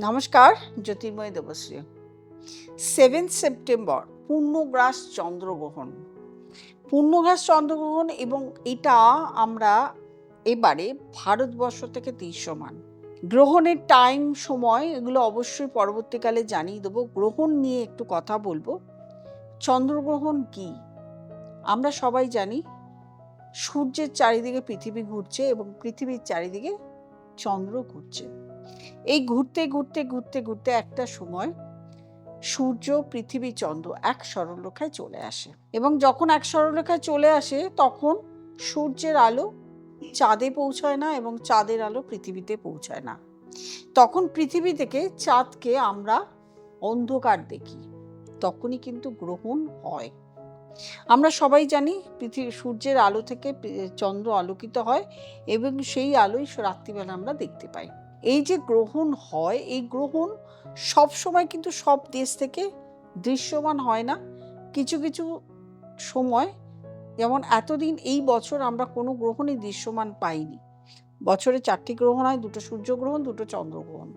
নমস্কার, Jyotirmoy Debashree. Seven September পূর্ণগ্রাস চন্দ্রগ্রহণ। পূর্ণগ্রাস চন্দ্রগ্রহণ এবং এটা আমরা এবারে ভারতবর্ষ থেকে দৃশ্যমান। গ্রহণের টাইম সময়, এগুলো অবশ্যই পরবর্তীকালে জানিয়ে দেবো। গ্রহণ নিয়ে একটু কথা বলব। চন্দ্রগ্রহণ কি? আমরা সবাই জানি, সূর্যের চারিদিকে পৃথিবী ঘুরছে এবং পৃথিবীর চারিদিকে চন্দ্র ঘুরছে। ঘুরতে ঘুরতে ঘুরতে ঘুরতে একটা সময় সূর্য পৃথিবী চন্দ্র এক সরলরেখায় চলে আসে। এবং যখন এক সরলরেখায় চলে আসে, তখন সূর্যের আলো চাঁদে পৌঁছায় না এবং চাঁদের আলো পৃথিবীতে পৌঁছায় না। তখন পৃথিবী থেকে চাঁদকে আমরা অন্ধকার দেখি, তখনই কিন্তু গ্রহণ হয়। আমরা সবাই জানি পৃথিবী সূর্যের আলো থেকে চন্দ্র আলোকিত হয় এবং সেই আলোই রাত্রিবেলা আমরা দেখতে পাই। এই যে গ্রহণ হয়, এই গ্রহণ সব সময় কিন্তু সব দেশ থেকে দৃশ্যমান হয় না। কিছু কিছু সময় যেমন এতদিন এই বছর আমরা কোনো গ্রহণই দৃশ্যমান পাইনি। বছরে চারটি গ্রহণ হয়, দুটো সূর্যগ্রহণ দুটো চন্দ্রগ্রহণ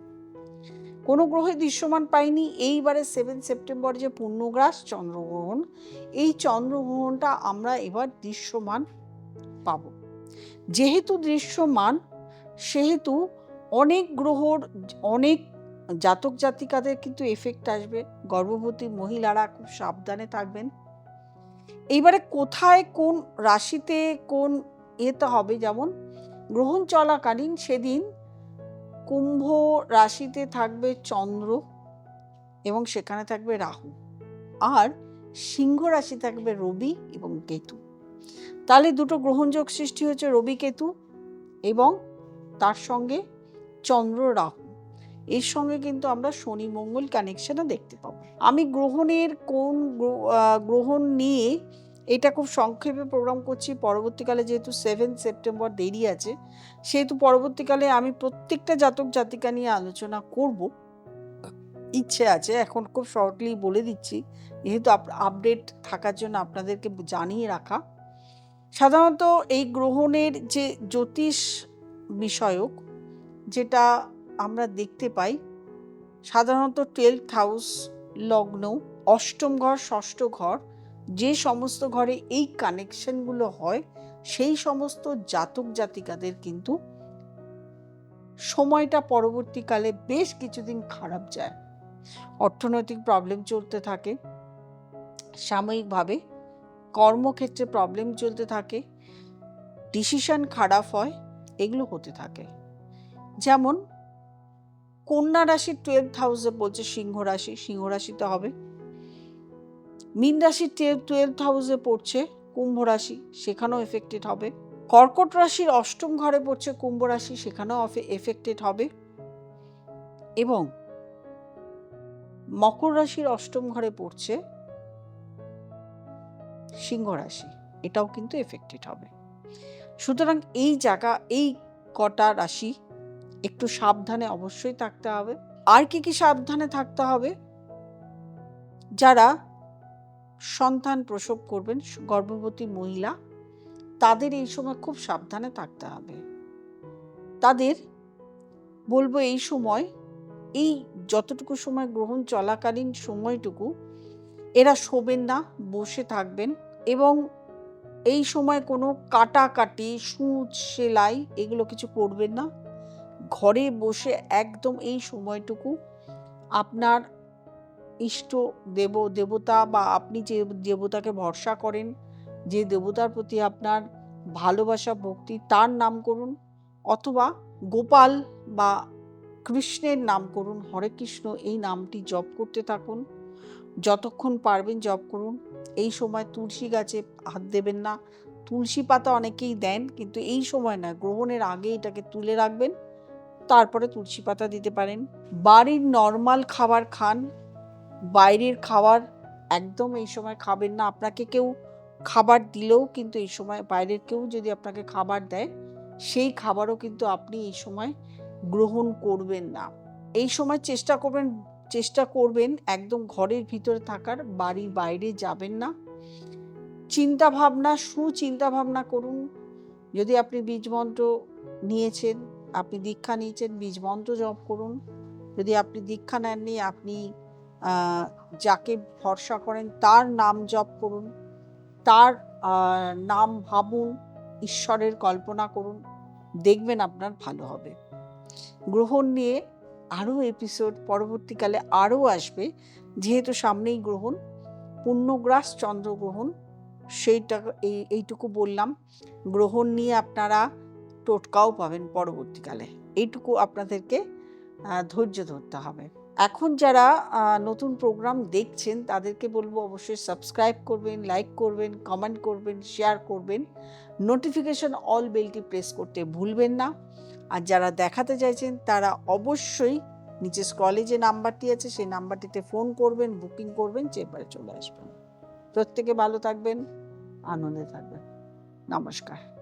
কোনো গ্রহে দৃশ্যমান পাইনি। এইবারে সেভেন সেপ্টেম্বর যে পূর্ণগ্রাস চন্দ্রগ্রহণ এই চন্দ্রগ্রহণটা আমরা এবার দৃশ্যমান পাব। যেহেতু দৃশ্যমান, সেহেতু অনেক গ্রহর, অনেক জাতক জাতিকাদের কিন্তু এফেক্ট আসবে। গর্ভবতী মহিলারা খুব সাবধানে থাকবেন। এইবারে কোথায় কোন রাশিতে কোন এতে হবে যেমন? গ্রহণ চলাকালীন সেদিন কুম্ভ রাশিতে থাকবে চন্দ্র এবং সেখানে থাকবে রাহু। আর সিংহ রাশি থাকবে রবি এবং কেতু। তাহলে দুটো গ্রহণযোগ সৃষ্টি হচ্ছে রবি কেতু এবং তার সঙ্গে চন্দ্র রাহু এর সঙ্গে কিন্তু আমরা শনি মঙ্গল কানেকশনও দেখতে পাবো। আমি গ্রহণের কোন গ্রহণ নিয়ে এটা খুব সংক্ষেপে প্রোগ্রাম করছি। পরবর্তীকালে যেহেতু সেভেন সেপ্টেম্বর দেরি আছে, সেহেতু পরবর্তীকালে আমি প্রত্যেকটা জাতক জাতিকা নিয়ে আলোচনা করব। ইচ্ছে আছে, এখন খুব শর্টলি বলে দিচ্ছি। যেহেতু আপডেট থাকার জন্য আপনাদেরকে জানিয়ে রাখা। সাধারণত এই গ্রহণের যে জ্যোতিষ বিষয়ক যেটা আমরা দেখতে পাই, সাধারণত টুয়েলভ হাউস লগ্ন, অষ্টম ঘর, ষষ্ঠ ঘর, যে সমস্ত ঘরে এই কানেকশনগুলো হয়, সেই সমস্ত জাতক জাতিকাদের কিন্তু সময়টা পরবর্তীকালে বেশ কিছুদিন খারাপ যায়। অর্থনৈতিক প্রবলেম চলতে থাকে, সাময়িকভাবে কর্মক্ষেত্রে প্রবলেম চলতে থাকে ডিসিশন খারাপ হয়, এগুলো হতে থাকে। যেমন কন্যা রাশির টুয়েলভ হাউসে পড়ছে সিংহ রাশি, সিংহ রাশিতে হবে। মীন রাশির টুয়েলভ হাউসে পড়ছে কুম্ভ রাশি, সেখানেও এফেক্টেড হবে। কর্কট রাশির অষ্টম ঘরে পড়ছে কুম্ভ রাশি, সেখানেও এফেক্টেড হবে। এবং মকর রাশির অষ্টম ঘরে পড়ছে সিংহ রাশি, এটাও কিন্তু এফেক্টেড হবে। সুতরাং এই জায়গা, এই কটা রাশি একটু সাবধানে অবশ্যই থাকতে হবে। আর কি কি সাবধানে থাকতে হবে? যারা সন্তান প্রসব করবেন, গর্ভবতী মহিলা, তাদের এই সময় খুব সাবধানে থাকতে হবে। তাদের বলব এই সময়, এই যতটুকু সময় গ্রহণ চলাকালীন সময়টুকু, এরা শোবেন না, বসে থাকবেন এবং এই সময় কোনো কাটাকাটি, সূচ, সেলাই এগুলো কিছু করবেন না। ঘরে বসে একদম এই সময়টুকু আপনার ইষ্ট দেব, দেবতা বা আপনি যে দেবতাকে ভরসা করেন, যে দেবতার প্রতি আপনার ভালোবাসা, ভক্তি, তার নাম করুন অথবা গোপাল বা কৃষ্ণের নাম করুন, হরে কৃষ্ণ এই নামটি জপ করতে থাকুন। যতক্ষণ পারবেন জপ করুন। এই সময় তুলসী গাছে হাত দেবেন না। তুলসী পাতা অনেকেই দেন, কিন্তু এই সময় না, গ্রহণের আগে এটাকে তুলে রাখবেন। তারপরে তুলসী পাতা দিতে পারেন। বাড়ির নর্মাল খাবার খান, বাইরের খাবার একদম এই সময় খাবেন না। আপনাকে কেউ খাবার দিলেও কিন্তু এই সময়, বাইরের কেউ যদি আপনাকে খাবার দেয়, সেই খাবারও কিন্তু আপনি এই সময় গ্রহণ করবেন না। এই সময় চেষ্টা করবেন চেষ্টা করবেন একদম ঘরের ভিতরে থাকার, বাড়ির বাইরে যাবেন না। চিন্তা ভাবনা সুচিন্তা ভাবনা করুন। যদি আপনি বীজ মন্ত্র নিয়েছেন আপনি দীক্ষা নিয়েছেন বীজ মন্ত্র জপ করুন। যদি আপনি দীক্ষা নেননি, আপনি যাকে ভরসা করেন, তার নাম জপ করুন। তার নাম ভাবুন, ঈশ্বরের কল্পনা করুন। দেখবেন আপনার ভালো হবে। গ্রহণ নিয়ে আরও এপিসোড পরবর্তীকালে আরও আসবে। যেহেতু সামনেই গ্রহণ পূর্ণগ্রাস চন্দ্রগ্রহণ, সেইটা, এই, এইটুকু বললাম। গ্রহণ নিয়ে আপনারা টোটকাও পাবেন পরবর্তীকালে। এইটুকু আপনাদেরকে ধৈর্য ধরতে হবে। এখন যারা নতুন প্রোগ্রাম দেখছেন, তাদেরকে বলব অবশ্যই সাবস্ক্রাইব করবেন, লাইক করবেন, কমেন্ট করবেন, শেয়ার করবেন। নোটিফিকেশন অল বেলটি প্রেস করতে ভুলবেন না। আর যারা দেখাতে চাইছেন, তারা অবশ্যই নিচে স্ক্রলে যে নাম্বারটি আছে, সেই নাম্বারটিতে ফোন করবেন, বুকিং করবেন, চেম্বারে চলে আসবেন। প্রত্যেকে ভালো থাকবেন, আনন্দে থাকবেন। নমস্কার।